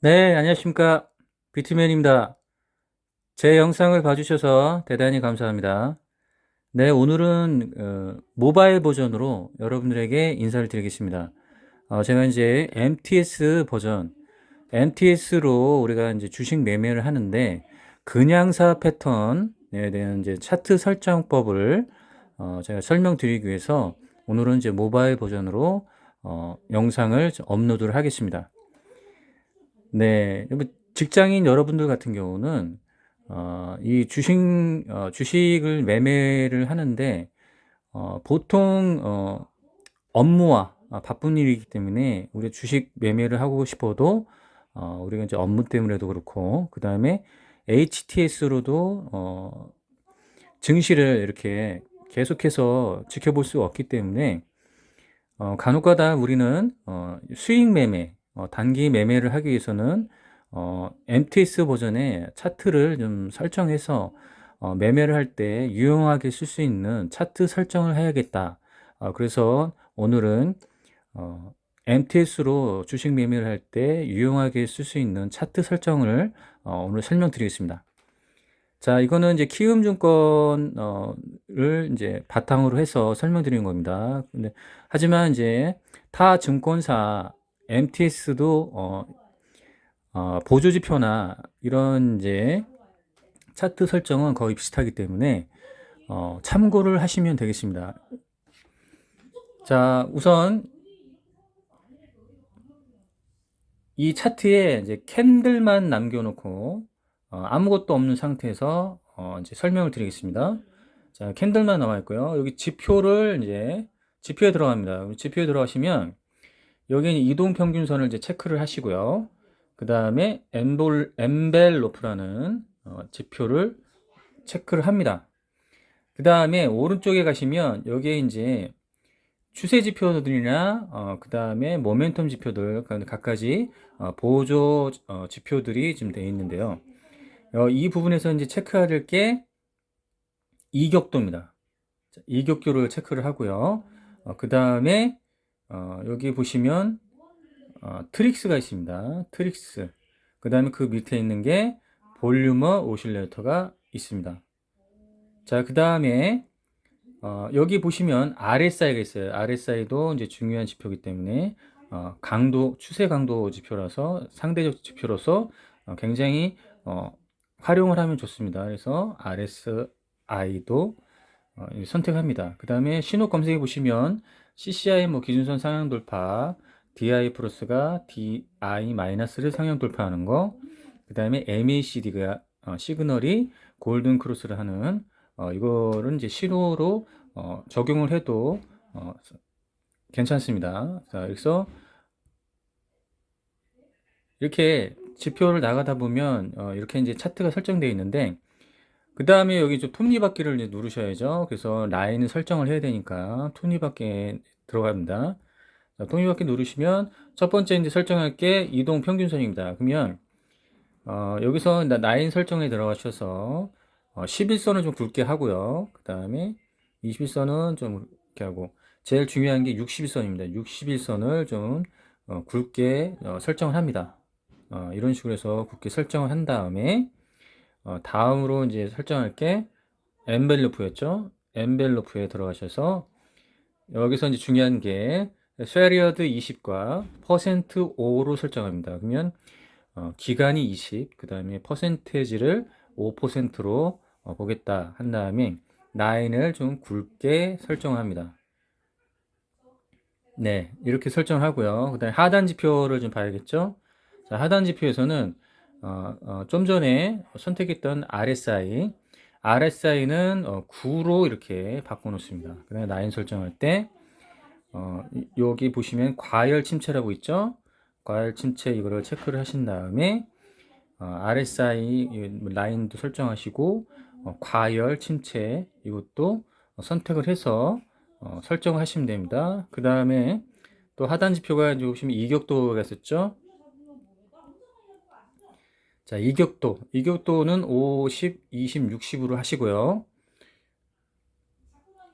네, 안녕하십니까. 비트맨입니다. 제 영상을 봐주셔서 대단히 감사합니다. 네, 오늘은 어, 모바일 버전으로 여러분들에게 인사를 드리겠습니다. 어, 제가 이제 MTS 버전, MTS로 우리가 이제 주식 매매를 하는데 그냥사 패턴에 대한 이제 차트 설정법을 어, 제가 설명드리기 위해서 오늘은 이제 모바일 버전으로 어, 영상을 업로드를 하겠습니다. 네, 뭐 직장인 여러분들 같은 경우는 어, 이 주식 어, 주식을 매매를 하는데 어, 보통 어, 업무와 아, 바쁜 일이기 때문에 우리 주식 매매를 하고 싶어도 어, 우리가 이제 업무 때문에도 그렇고 그 다음에 HTS로도 어, 증시를 이렇게 계속해서 지켜볼 수 없기 때문에 어, 간혹가다 우리는 어, 수익 매매, 어, 단기 매매를 하기 위해서는 어, MTS 버전의 차트를 좀 설정해서 어, 매매를 할 때 유용하게 쓸 수 있는 차트 설정을 해야겠다. 어, 그래서 오늘은 어, MTS로 주식 매매를 할 때 유용하게 쓸 수 있는 차트 설정을 어, 오늘 설명드리겠습니다. 자, 이거는 이제 키움증권을 이제 바탕으로 해서 설명드리는 겁니다. 근데 하지만 이제 타 증권사 MTS도 어, 어, 보조 지표나 이런 이제 차트 설정은 거의 비슷하기 때문에 어, 참고를 하시면 되겠습니다. 자, 우선 이 차트에 이제 캔들만 남겨놓고 어, 아무것도 없는 상태에서 어, 이제 설명을 드리겠습니다. 자, 캔들만 나와 있고요. 여기 지표를 이제 지표에 들어갑니다. 지표에 들어가시면 여기는 이동 평균선을 이제 체크를 하시고요. 그 다음에 엠볼 엠벨로프라는 어, 지표를 체크를 합니다. 그 다음에 오른쪽에 가시면 여기에 이제 추세 지표들이나 어, 그 다음에 모멘텀 지표들 각가지 어, 보조 어, 지표들이 지금 되어 있는데요. 어, 이 부분에서 이제 될게 이격도입니다. 자, 이격도를 체크를 하고요. 어, 그 다음에 어, 여기 보시면 어, 트릭스가 있습니다. 트릭스. 그 다음에 그 밑에 있는 게 볼륨어 오실레이터가 있습니다. 자, 그 다음에 어, 여기 보시면 RSI가 있어요. RSI도 이제 중요한 지표이기 때문에 어, 강도 추세 강도 지표라서 상대적 지표로서 어, 굉장히 어, 활용을 하면 좋습니다. 그래서 RSI도 어, 선택합니다. 그 다음에 신호 검색해 보시면 CCI 뭐 기준선 상향 돌파, DI 플러스가 DI 마이너스를 상향 돌파하는 거, 그 다음에 MACD가 어, 시그널이 골든 크로스를 하는 어, 이거를 이제 신호로 어, 적용을 해도 어, 괜찮습니다. 자, 그래서 이렇게 지표를 나가다 보면 어, 이렇게 이제 차트가 설정되어 있는데 그 다음에 여기 좀 톱니바퀴를 이제 누르셔야죠. 그래서 라인을 설정을 해야 되니까 톱니바퀴에 들어갑니다. 자, 톱니바퀴 누르시면 첫 번째 이제 설정할 게 이동 평균선입니다. 그러면 어, 여기서 라인 설정에 들어가셔서 어, 11선을 좀 굵게 하고요. 그 다음에 21선은 좀 이렇게 하고 제일 중요한 게 61선입니다. 61선을 좀 어, 굵게 어, 설정을 합니다. 어, 이런 식으로 해서 굵게 설정을 한 다음에 어, 다음으로 이제 설정할 게 엔벨로프였죠. 엔벨로프에 들어가셔서 여기서 이제 중요한 게 쉐리어드 20과 퍼센트 5로 설정합니다. 그러면 어, 기간이 20, 그 다음에 퍼센테지를 5%로 어, 보겠다 한 다음에 라인을 좀 굵게 설정합니다. 네, 이렇게 설정을 하고요. 그 다음에 하단 지표를 좀 봐야겠죠. 자, 하단 지표에서는 어, 어, 좀 전에 선택했던 RSI, RSI는 어, 9로 이렇게 바꿔놓습니다. 그 다음에 라인 설정할 때 어, 여기 보시면 과열 침체라고 있죠. 과열 침체 이거를 체크를 하신 다음에 어, RSI 라인도 설정하시고 어, 과열 침체 이것도 선택을 해서 어, 설정을 하시면 됩니다. 그 다음에 또 하단 지표가 이제 보시면 이격도가 있었죠. 자, 이격도. 이격도는 50, 20, 60으로 하시고요.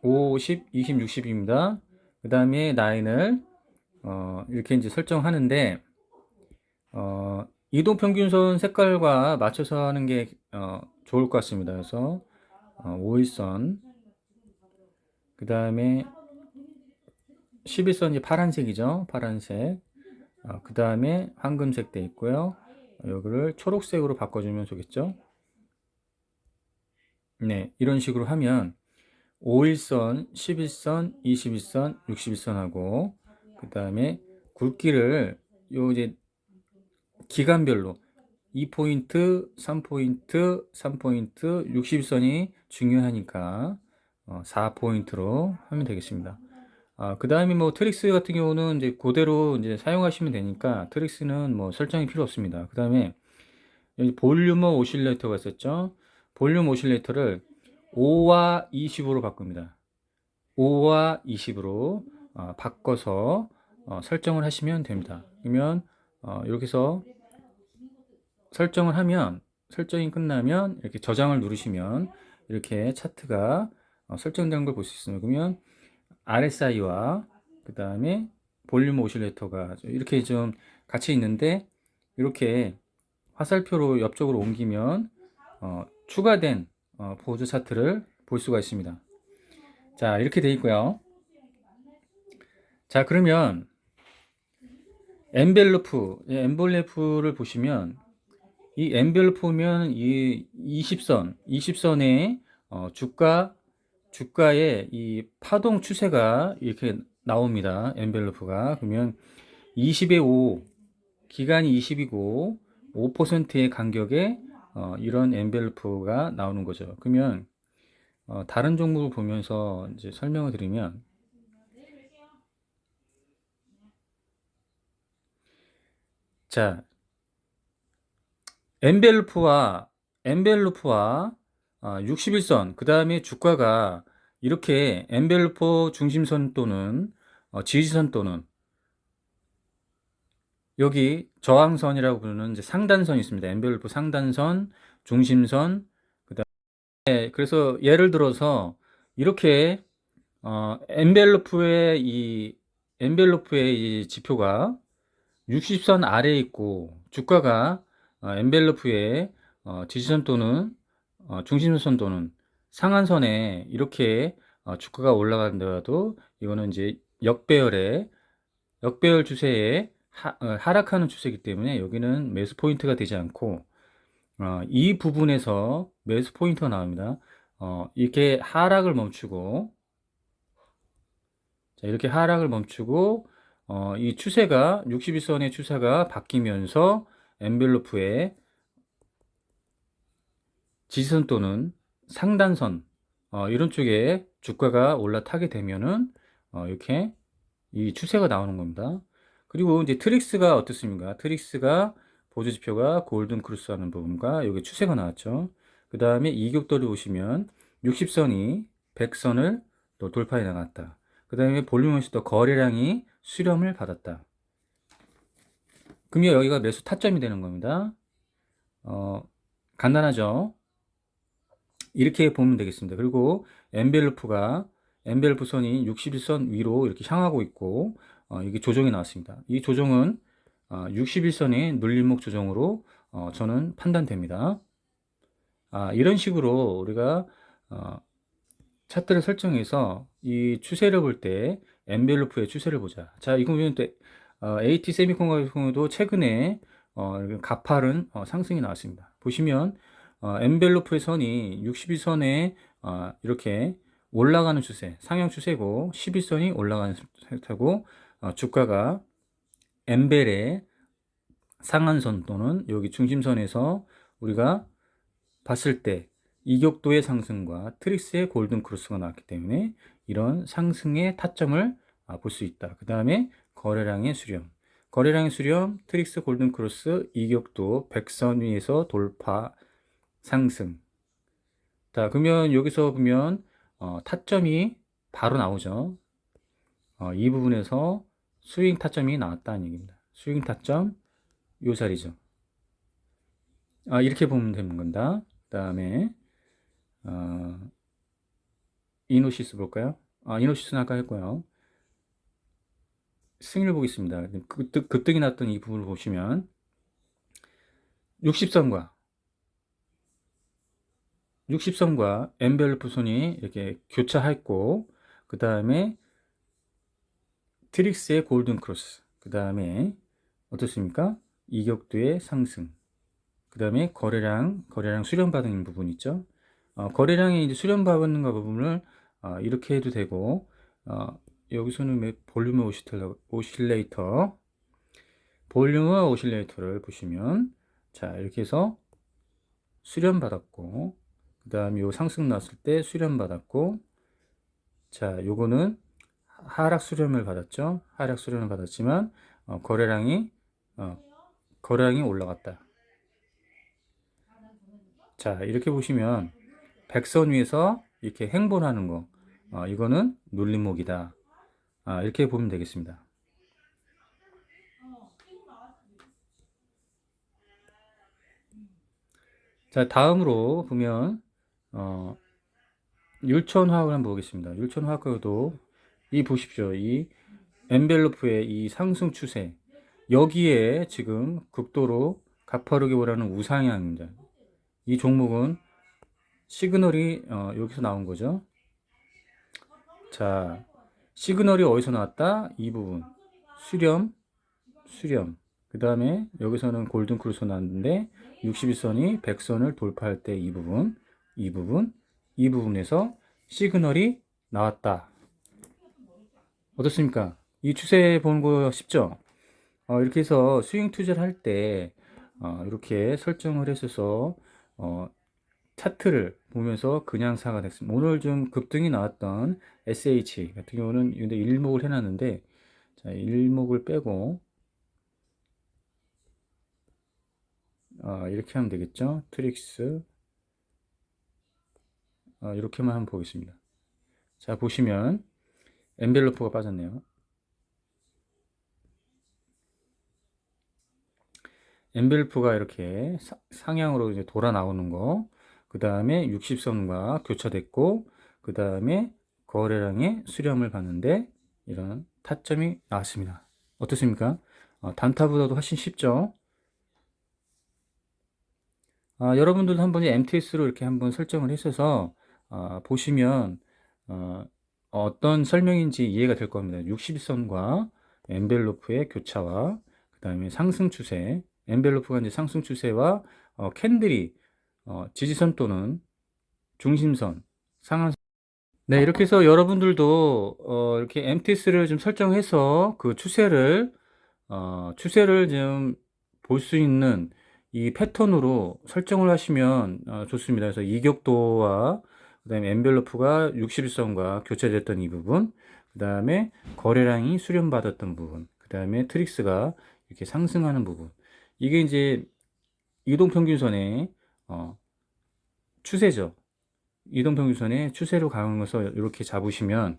50, 20, 60입니다. 그 다음에 라인을 어, 이렇게 이제 설정하는데 어, 이동 평균선 색깔과 맞춰서 하는 게 어, 좋을 것 같습니다. 그래서 어, 5일선 그 다음에 11선이 파란색이죠. 파란색 어, 그 다음에 황금색 돼 있고요. 여기를 초록색으로 바꿔주면 좋겠죠. 네, 이런 식으로 하면 5일선, 11선, 21선, 61선하고 그 다음에 굵기를 요 이제 기간별로 2포인트, 3포인트, 3포인트, 60선이 중요하니까 어, 4포인트로 하면 되겠습니다. 아, 그 다음에 뭐 트릭스 같은 경우는 이제 그대로 이제 사용하시면 되니까 트릭스는 뭐 설정이 필요 없습니다. 그 다음에 볼륨어 오실레이터가 있었죠. 볼륨 오실레이터를 5와 20으로 바꿉니다. 5와 20으로 어, 바꿔서 어, 설정을 하시면 됩니다. 그러면 어, 이렇게 해서 설정을 하면 설정이 끝나면 이렇게 저장을 누르시면 이렇게 차트가 어, 설정된 걸 볼 수 있습니다. 그러면 RSI와 그 다음에 볼륨 오실레이터가 이렇게 좀 같이 있는데 이렇게 화살표로 옆쪽으로 옮기면 어, 추가된 어, 보조 차트를 볼 수가 있습니다. 자 이렇게 돼 있고요. 자 그러면 엔벨로프, 예, 엔벨로프를 보시면 이 엔벨로프면 이 20선, 20선의 어, 주가 주가의 이 파동 추세가 이렇게 나옵니다. 엔벨로프가 그러면 20의 5 기간이 20이고 5%의 간격에 어, 이런 엔벨로프가 나오는 거죠. 그러면 어, 다른 종목을 보면서 이제 설명을 드리면 자 엔벨로프와 엔벨로프와 아, 61선 그 다음에 주가가 이렇게 엔벨로프 중심선 또는 어, 지지선 또는 여기 저항선이라고 부르는 이제 상단선이 있습니다. 엔벨로프 상단선, 중심선, 그 다음에 그래서 예를 들어서 이렇게 어, 엔벨로프의 이 엔벨로프의 이 지표가 60선 아래에 있고 주가가 어, 엔벨로프의 어, 지지선 또는 어, 중심선 또는 상한선에 이렇게 어, 주가가 올라간다도 이거는 이제 역배열의 역배열 추세에 하, 어, 하락하는 추세이기 때문에 여기는 매수 포인트가 되지 않고 어, 이 부분에서 매수 포인트가 나옵니다. 어, 이렇게 하락을 멈추고 자, 이렇게 하락을 멈추고 어, 이 추세가 61선의 추세가 바뀌면서 엔벨로프에 지지선 또는 상단선 어, 이런 쪽에 주가가 올라타게 되면은 어, 이렇게 이 추세가 나오는 겁니다. 그리고 이제 트릭스가 어떻습니까? 트릭스가 보조 지표가 골든 크루스 하는 부분과 여기 추세가 나왔죠. 그 다음에 이격도를 보시면 60선이 100선을 또 돌파해 나갔다. 그 다음에 또 거래량이 수렴을 받았다. 그러면 여기가 매수 타점이 되는 겁니다. 어, 간단하죠? 이렇게 보면 되겠습니다. 그리고 엔벨로프가 엔벨로프 선이 61선 위로 이렇게 향하고 있고 어, 이게 조정이 나왔습니다. 이 조정은 어, 61선의 눌림목 조정으로 어, 저는 판단됩니다. 아, 이런 식으로 우리가 어, 차트를 설정해서 이 추세를 볼 때 엔벨로프의 추세를 보자. 자, 이거 보면 또 어, AT 세미콘 같은 최근에 어, 가파른 어, 상승이 나왔습니다. 보시면 어, 엔벨로프의 선이 61선에 어, 이렇게 올라가는 추세, 상향 추세고 11선이 올라가는 추세고 어, 주가가 엔벨의 상한선 또는 여기 중심선에서 우리가 봤을 때 이격도의 상승과 트릭스의 골든 크로스가 나왔기 때문에 이런 상승의 타점을 아, 볼수 있다. 그 다음에 거래량의 수렴. 거래량의 수렴, 트릭스 골든 크로스, 이격도, 백선 위에서 돌파, 상승. 자, 그러면 여기서 보면 어, 타점이 바로 나오죠. 어, 이 부분에서 스윙 타점이 나왔다는 얘기입니다. 스윙 타점 요 자리죠. 아, 이렇게 보면 되는 건다. 그 다음에 어, 이노시스 볼까요? 아, 이노시스는 아까 했고요. 승률 보겠습니다. 급등, 급등이 났던 이 부분을 보시면 60선과 60선과 엔벨로프 선이 이렇게 교차했고 그 다음에 트릭스의 골든 크로스 그 다음에 어떻습니까? 이격도의 상승 그 다음에 거래량 거래량 수렴받은 부분 있죠 어, 거래량이 이제 수렴받는 거 부분을 어, 이렇게 해도 되고 어, 여기서는 매- 볼륨 오실레이터 볼륨 오실레이터를 보시면 자 이렇게 해서 수렴 받았고 그 다음 요 상승 났을 때 수렴 받았고 자 요거는 하락 수렴을 받았죠? 하락 수렴을 받았지만 어, 거래량이 어, 거래량이 올라갔다. 자 이렇게 보시면 백선 위에서 이렇게 행본하는 거 어, 이거는 눌림목이다. 아, 이렇게 보면 되겠습니다. 자, 다음으로 보면 어, 율천화학을 한번 보겠습니다. 율천화학도 이 보십시오. 이 엔벨로프의 이 상승 추세 여기에 지금 극도로 가파르게 오라는 우상향입니다. 이 종목은 시그널이 어, 여기서 나온 거죠. 자, 시그널이 어디서 나왔다? 이 부분 수렴, 수렴. 그 다음에 여기서는 골든 크루스 나왔는데 61선이 100선을 돌파할 때 이 부분, 이 부분, 이 부분에서 시그널이 나왔다. 어떻습니까? 이 추세 보는 거 쉽죠? 어, 이렇게 해서 스윙 투자를 할 때, 어, 이렇게 설정을 했어서, 어, 차트를 보면서 그냥 사가 됐습니다. 오늘 좀 급등이 나왔던 SH 같은 경우는 근데 일목을 해놨는데, 자, 일목을 빼고, 아, 이렇게 하면 되겠죠? 트릭스. 아, 이렇게만 한번 보겠습니다. 자, 보시면, 엔벨로프가 빠졌네요. 엔벨로프가 이렇게 사- 상향으로 이제 돌아 나오는 거, 그 다음에 60선과 교차됐고, 그 다음에 거래량의 수렴을 봤는데, 이런 타점이 나왔습니다. 어떻습니까? 어, 단타보다도 훨씬 쉽죠? 아, 여러분들도 한번 MTS로 이렇게 한번 설정을 했어서 아, 보시면 어, 어떤 설명인지 이해가 될 겁니다. 60선과 엔벨로프의 교차와 그 다음에 상승 추세, 엔벨로프가 이제 상승 추세와 어, 캔들이 어, 지지선 또는 중심선, 상한선. 네, 이렇게 해서 여러분들도 어, 이렇게 MTS를 좀 설정해서 그 추세를 어, 추세를 좀 볼 수 있는 이 패턴으로 설정을 하시면 어, 좋습니다. 그래서 이격도와 그 다음에 엔벨로프가 61선과 교차됐던 이 부분, 그 다음에 거래량이 수렴받았던 부분, 그 다음에 트릭스가 이렇게 상승하는 부분. 이게 이제 이동평균선의 어, 추세죠. 이동평균선의 추세로 가면서 이렇게 잡으시면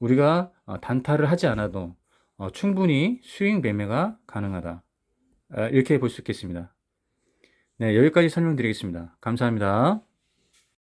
우리가 어, 단타를 하지 않아도 어, 충분히 스윙 매매가 가능하다. 아, 이렇게 볼 수 있겠습니다. 네, 여기까지 설명드리겠습니다. 감사합니다.